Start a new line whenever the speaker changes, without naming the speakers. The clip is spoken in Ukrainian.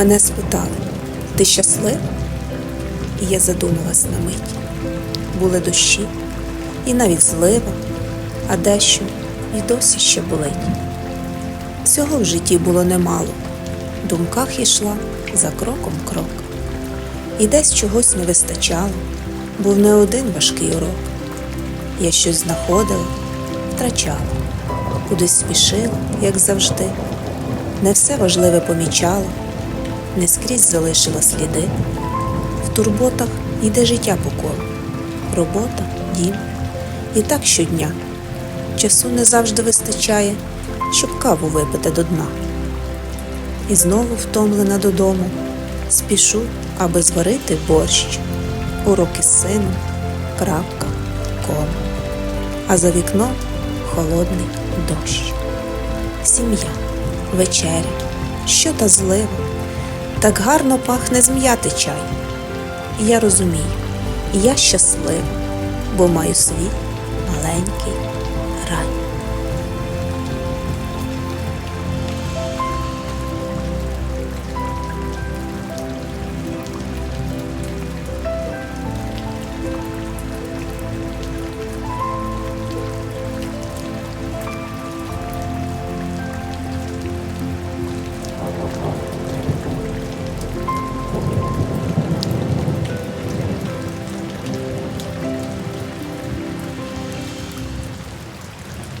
Мене спитали, ти щаслив? І я задумалась на мить. Були дощі, і навіть злива, а дещо і досі ще болить. Всього в житті було немало, в думках ішла за кроком крок. І десь чогось не вистачало, був не один важкий урок. Я щось знаходила, втрачала, кудись спішила, як завжди. Не все важливе помічала, не скрізь залишила сліди. В турботах йде життя по колу, робота, дім. І так щодня. Часу не завжди вистачає, щоб каву випити до дна. І знову втомлена додому, спішу, аби зварити борщ, уроки з крапка, кома. А за вікном холодний дощ. Сім'я, вечеря, що та злива, так гарно пахне зм'яти чай. Я розумію, я щаслива, бо маю свій маленький рай.